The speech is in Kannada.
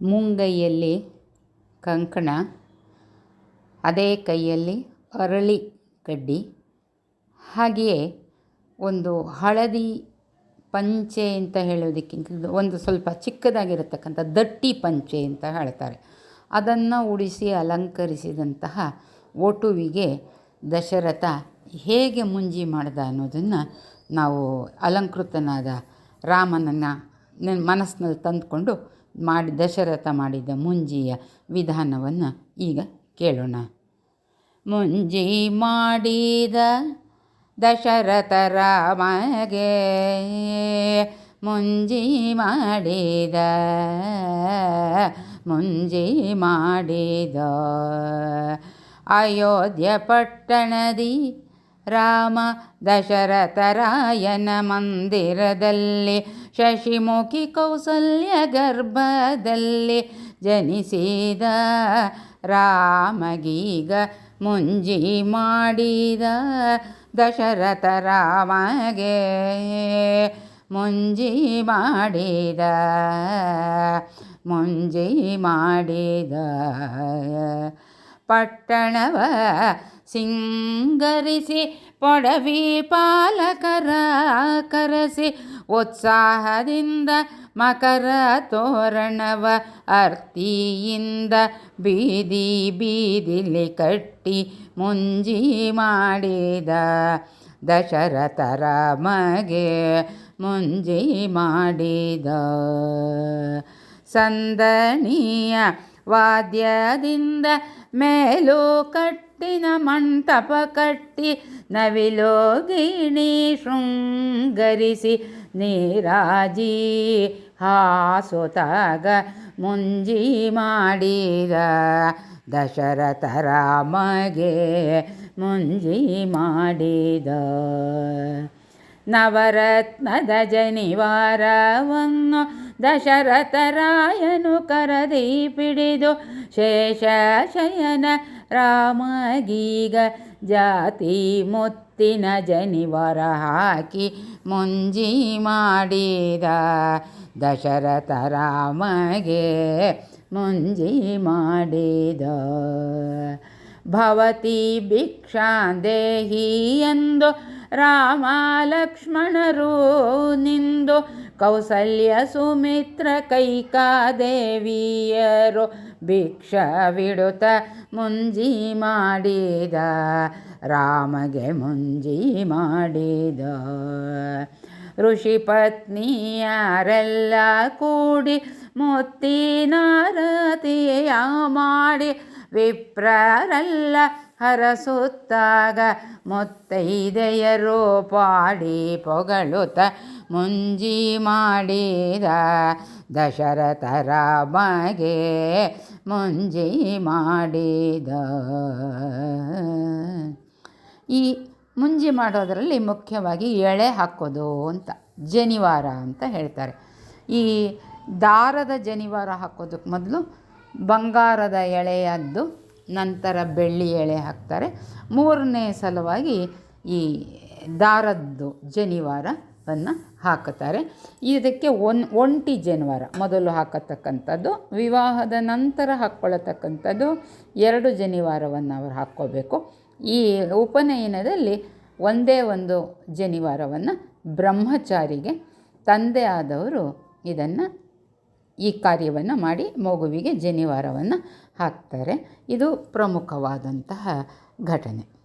ಮುಂಗೈಯಲ್ಲಿ ಕಂಕಣ, ಅದೇ ಕೈಯಲ್ಲಿ ಅರಳಿ ಕಡ್ಡಿ, ಹಾಗೆಯೇ ಒಂದು ಹಳದಿ ಪಂಚೆ ಅಂತ ಹೇಳೋದಕ್ಕಿಂತ ಒಂದು ಸ್ವಲ್ಪ ಚಿಕ್ಕದಾಗಿರತಕ್ಕಂಥ ದಟ್ಟಿ ಪಂಚೆ ಅಂತ ಹೇಳ್ತಾರೆ. ಅದನ್ನು ಉಡಿಸಿ ಅಲಂಕರಿಸಿದಂತಹ ಒಟುವಿಗೆ ದಶರಥ ಹೇಗೆ ಮುಂಜಿ ಮಾಡಿದ ಅನ್ನೋದನ್ನು ನಾವು ಅಲಂಕೃತನಾದ ರಾಮನನ್ನು ನನ್ನ ಮನಸ್ಸಿನಲ್ಲಿ ತಂದುಕೊಂಡು ಮಾಡಿ ದಶರಥ ಮಾಡಿದ ಮುಂಜಿಯ ವಿಧಾನವನ್ನು ಈಗ ಕೇಳೋಣ. ಮುಂಜಿ ಮಾಡಿದ ದಶರಥ ರಾಮಗೆ ಮುಂಜಿ ಮಾಡಿದ ಮುಂಜಿ ಮಾಡಿದ ಅಯೋಧ್ಯ ಪಟ್ಟಣದಿ ರಾಮ ದಶರಥರಾಯನ ಮಂದಿರದಲ್ಲಿ, ಶಶಿಮುಖಿ ಕೌಸಲ್ಯ ಗರ್ಭದಲ್ಲಿ ಜನಿಸಿದ ರಾಮಗೀಗ ಮುಂಜಿ ಮಾಡಿದ ದಶರಥ ರಾಮಗೆ ಮುಂಜಿ ಮಾಡಿದ ಮುಂಜಿ ಮಾಡಿದ ಪಟ್ಟಣವ ಸಿಂಗರಿಸಿ ಪೊಡವಿ ಪಾಲಕರ ಕರೆಸಿ ಉತ್ಸಾಹದಿಂದ ಮಕರ ತೋರಣವ ಅರ್ತಿಯಿಂದ ಬೀದಿ ಬೀದಿಲಿ ಕಟ್ಟಿ ಮುಂಜಿ ಮಾಡಿದ ದಶರಥರ ಮಗೆ ಮುಂಜಿ ಮಾಡಿದ ಸಂದನೀಯ ವಾದ್ಯದಿಂದ ಮೇಲು ಕಟ್ಟಿನ ಮಂಟಪ ಕಟ್ಟಿ ನವಿಲೋ ಗಿಣಿ ಶೃಂಗರಿಸಿ ನೀರಾಜಿ ಹಾಸೊತಾಗ ಮುಂಜಿ ಮಾಡಿದ ದಶರಥ ರಾಮಗೆ ಮುಂಜಿ ಮಾಡಿದ. ನವರತ್ನದ ಜನಿವಾರವನ್ನು ದಶರಥರಾಯನು ಕರದಿ ಪಿಡಿದು ಶೇಷ ಶಯನ ರಾಮಗೀಗ ಜಾತಿ ಮುತ್ತಿನ ಜನಿವರ ಹಾಕಿ ಮುಂಜಿ ಮಾಡಿದ ದಶರಥ ರಾಮಗೆ ಮುಂಜಿ ಮಾಡಿದ. ಭವತಿ ಭಿಕ್ಷಾಂದೇಹಿ ಎಂದು ರಾಮ ಲಕ್ಷ್ಮಣರು ನಿಂದು ಕೌಸಲ್ಯ ಸುಮಿತ್ರ ಕೈಕಾದೇವಿಯರು ಭಿಕ್ಷವಿಡುತ್ತ ಮುಂಜಿ ಮಾಡಿದ, ರಾಮಗೆ ಮುಂಜಿ ಮಾಡಿದ. ಋಷಿ ಪತ್ನಿಯರೆಲ್ಲ ಕೂಡಿ ಮುತ್ತಿನಾರತಿಯ ಮಾಡಿ, ವಿಪ್ರರೆಲ್ಲ ಹರಸುತ್ತಾಗ ಮುತ್ತೈದೆಯರು ಪಾಡಿ ಪೊಗಳುತ್ತ ಮುಂಜಿ ಮಾಡಿದ ದಶರಥರ ಬಗೆ ಮುಂಜಿ ಮಾಡಿದ. ಈ ಮುಂಜಿ ಮಾಡೋದರಲ್ಲಿ ಮುಖ್ಯವಾಗಿ ಎಳೆ ಹಾಕೋದು ಅಂತ, ಜನಿವಾರ ಅಂತ ಹೇಳ್ತಾರೆ. ಈ ದಾರದ ಜನಿವಾರ ಹಾಕೋದಕ್ಕೆ ಮೊದಲು ಬಂಗಾರದ ಎಳೆಯದ್ದು ನಂತರ ಬೆಳ್ಳಿ ಎಳೆ ಹಾಕ್ತಾರೆ. ಮೂರನೇ ಸಲುವಾಗಿ ಈ ದಾರದ್ದು ಜನಿವಾರವನ್ನು ಹಾಕುತ್ತಾರೆ. ಇದಕ್ಕೆ ಒನ್, ಒಂಟಿ ಜನಿವಾರ. ಮೊದಲು ಹಾಕತಕ್ಕಂಥದ್ದು, ವಿವಾಹದ ನಂತರ ಹಾಕ್ಕೊಳ್ಳತಕ್ಕಂಥದ್ದು ಎರಡು ಜನಿವಾರವನ್ನು ಅವರು ಹಾಕ್ಕೋಬೇಕು. ಈ ಉಪನಯನದಲ್ಲಿ ಒಂದೇ ಒಂದು ಜನಿವಾರವನ್ನು ಬ್ರಹ್ಮಚಾರಿಗೆ ತಂದೆ ಆದವರು ಇದನ್ನು ಈ ಕಾರ್ಯವನ್ನು ಮಾಡಿ ಮಗುವಿಗೆ ಜನಿವಾರವನ್ನು ಹಾಕ್ತಾರೆ. ಇದು ಪ್ರಮುಖವಾದಂತಹ ಘಟನೆ.